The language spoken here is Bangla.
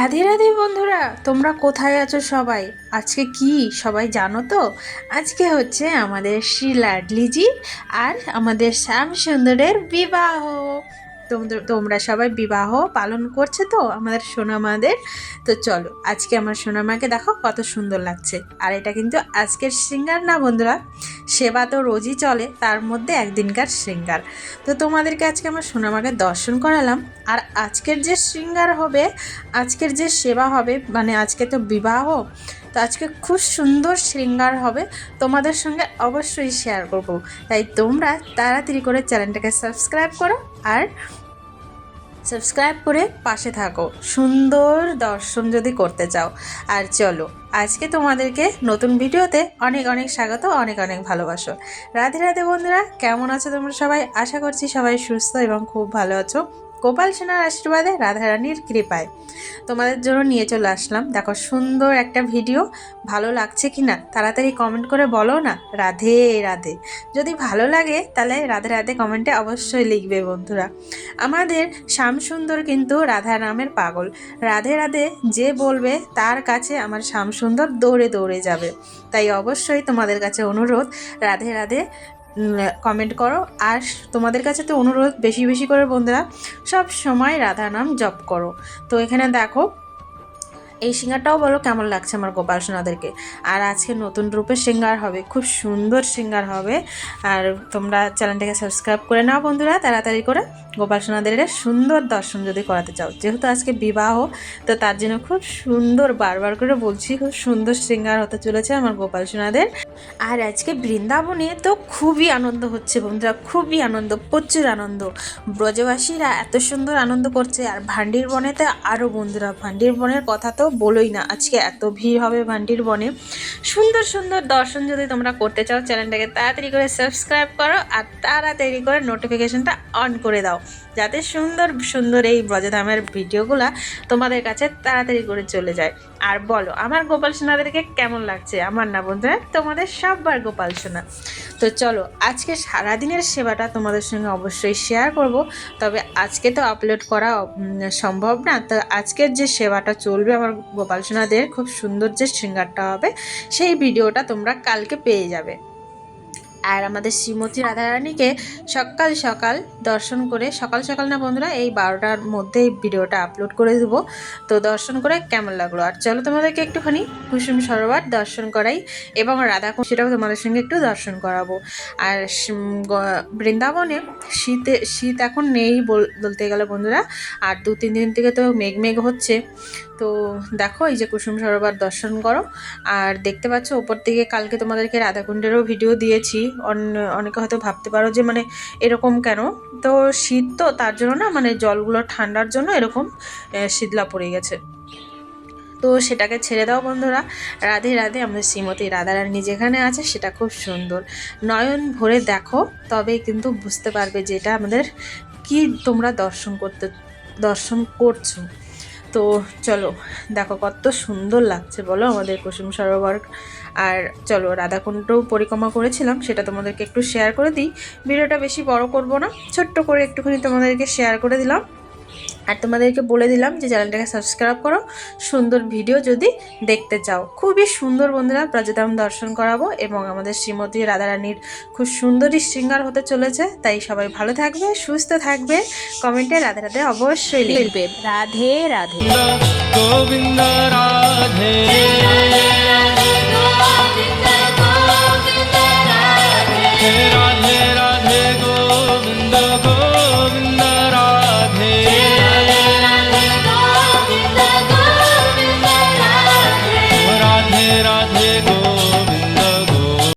রাধে রাধে বন্ধুরা, তোমরা কোথায় আছো সবাই? আজকে কি? সবাই জানো তো? আজকে হচ্ছে আমাদের শ্রী লাডলিজি আর আমাদের শ্যাম সুন্দরের বিবাহ। তোমরা- সবাই বিবাহ পালন করছে তো আমাদের সোনামাদের? তো চলো, আজকে আমার সোনামাকে দেখো কত সুন্দর লাগছে। আর এটা কিন্তু আজকের সিঙ্গার না বন্ধুরা? সেবা তো রোজই চলে, তার মধ্যে একদিনকার সিঙ্গার। তো তোমাদেরকে আজকে আমার সোনামাকে দর্শন করালাম। আর আজকের যে শৃঙ্গার হবে, আজকের যে সেবা হবে মানে আজকে তো বিবাহ, তো আজকে খুব সুন্দর শৃঙ্গার হবে, তোমাদের সঙ্গে অবশ্যই শেয়ার করব। তাই তোমরা তাড়াতাড়ি করে চ্যানেলটাকে সাবস্ক্রাইব করো আর সাবস্ক্রাইব করে পাশে থাকো। সুন্দর দর্শন যদি করতে চাও। আর চলো, আজকে তোমাদেরকে নতুন ভিডিওতে অনেক অনেক স্বাগত, অনেক অনেক ভালোবাসো। রাধে রাধে বন্ধুরা, কেমন আছো তোমরা সবাই? আশা করছি সবাই সুস্থ এবং খুব ভালো আছো। গোপাল সেনার আশীর্বাদে রাধারানীর কৃপায়। তোমাদের জন্য নিয়ে চলে আসলাম। দেখো, সুন্দর একটা ভিডিও। ভালো লাগছে কি না? তাড়াতাড়ি কমেন্ট করে বলো না। রাধে রাধে। যদি ভালো লাগে, তাহলে রাধে রাধে কমেন্টে অবশ্যই লিখবে বন্ধুরা। আমাদের শ্যামসুন্দর কিন্তু রাধা নামের পাগল। রাধে রাধে যে বলবে, তার কাছে আমার শ্যামসুন্দর দৌড়ে দৌড়ে যাবে। তাই অবশ্যই তোমাদের কাছে অনুরোধ, রাধে রাধে কমেন্ট করো। আর তোমাদের কাছে তো অনুরোধ বেশি বেশি করে বন্ধুরা, সব সময় রাধা নাম জপ করো। তো এখানে দেখো এই সিঙ্গারটাও বলো কেমন লাগছে আমার গোপাল সোনাদেরকে। আর আজকে নতুন রূপে সিঙ্গার হবে, খুব সুন্দর সিঙ্গার হবে। আর তোমরা চ্যানেলটাকে সাবস্ক্রাইব করে নাও বন্ধুরা, তাড়াতাড়ি করে গোপাল সোনাদের সুন্দর দর্শন যদি করাতে চাও। যেহেতু আজকে বিবাহ, তো তার জন্য খুব সুন্দর বারবার করে বলছি, খুব সুন্দর সিঙ্গার হতে চলেছে আমার গোপাল সোনাদের। আর আজকে বৃন্দাবনে তো খুবই আনন্দ হচ্ছে বন্ধুরা, খুবই আনন্দ, প্রচুর আনন্দ। ব্রজবাসীরা এত সুন্দর আনন্দ করছে, আর ভান্ডির বনেতে আরও বন্ধুরা, ভান্ডির বনের কথা তো বলোই না, আজকে এত ভিড় হবে ভান্ডির বনে। সুন্দর সুন্দর দর্শন যদি তোমরা করতে চাও, চ্যানেলটাকে তাড়াতাড়ি করে সাবস্ক্রাইব করো আর তাড়াতাড়ি করে নোটিফিকেশনটা অন করে দাও, যাতে সুন্দর সুন্দর এই ব্রজধামের ভিডিওগুলো তোমাদের কাছে তাড়াতাড়ি করে চলে যায়। আর বলো, আমার গোপাল সোনাদেরকে কেমন লাগছে? আমার না বন্ধুরা, তোমাদের সববার গোপাল সোনা। তো চলো, আজকে সারাদিনের সেবাটা তোমাদের সঙ্গে অবশ্যই শেয়ার করব। তবে আজকে তো আপলোড করা সম্ভব না। তো আজকের যে সেবাটা চলবে আমার গোপাল সোনাদের, খুব সুন্দর যে শৃঙ্গারটা হবে, সেই ভিডিওটা তোমরা কালকে পেয়ে যাবে। আর আমাদের শ্রীমতী রাধারানীকে সকাল সকাল দর্শন করে, সকাল সকাল না বন্ধুরা, এই বারোটার মধ্যে ভিডিওটা আপলোড করে দেবো। তো দর্শন করে কেমন লাগল? আর চলো তোমাদেরকে একটুখানি কুসুম সরোবর দর্শন করাই এবং রাধা সেটাও তোমাদের সঙ্গে একটু দর্শন করাবো। আর বৃন্দাবনে শীতে, শীত এখন নেই বল- বলতে গেলে বন্ধুরা, আর দু, তিন দিন থেকে তো মেঘ মেঘ হচ্ছে। তো দেখো এই যে কুসুম সরোবর দর্শন করো। আর দেখতে পাচ্ছ, ওপর থেকে কালকে তোমাদেরকে রাধাকুণ্ডেরও ভিডিও দিয়েছি। অনেকে হয়তো ভাবতে পারো যে মানে এরকম কেন? তো শীত তো তার জন্য না মানে জলগুলো ঠান্ডার জন্য এরকম শীতলা পড়ে গেছে। তো সেটাকে ছেড়ে দাও বন্ধুরা। রাধে রাধে আমাদের শ্রীমতী রাধারানী যেখানে আছে সেটা খুব সুন্দর। নয়ন ভরে দেখো, তবে কিন্তু বুঝতে পারবে যে এটা আমাদের কি তোমরা দর্শন করতে, দর্শন করছ। তো চলো, দেখো কত সুন্দর লাগছে বলো আমাদের কুসুম সরোবর। আর চলো, রাধাকুণ্ডও পরিক্রমা করেছিলাম, সেটা তোমাদেরকে একটু শেয়ার করে দিই। ভিডিওটা বেশি বড় করব না, ছোট্ট করে একটুখানি তোমাদেরকে শেয়ার করে দিলাম। আর তোমাদেরকে বলে দিলাম যে চ্যানেলটাকে সাবস্ক্রাইব করো। সুন্দর ভিডিও যদি দেখতে চাও। খুবই সুন্দর বন্ধুরা প্রজাতাম দর্শন করাবো এবং আমাদের শ্রীমতী রাধারানীর খুব সুন্দরী শৃঙ্গার হতে চলেছে। তাই সবাই ভালো থাকবে সুস্থ থাকবে। কমেন্টে রাধে রাধে অবশ্যই লিখবে। রাধে রাধে। গোবিন্দ রাধে।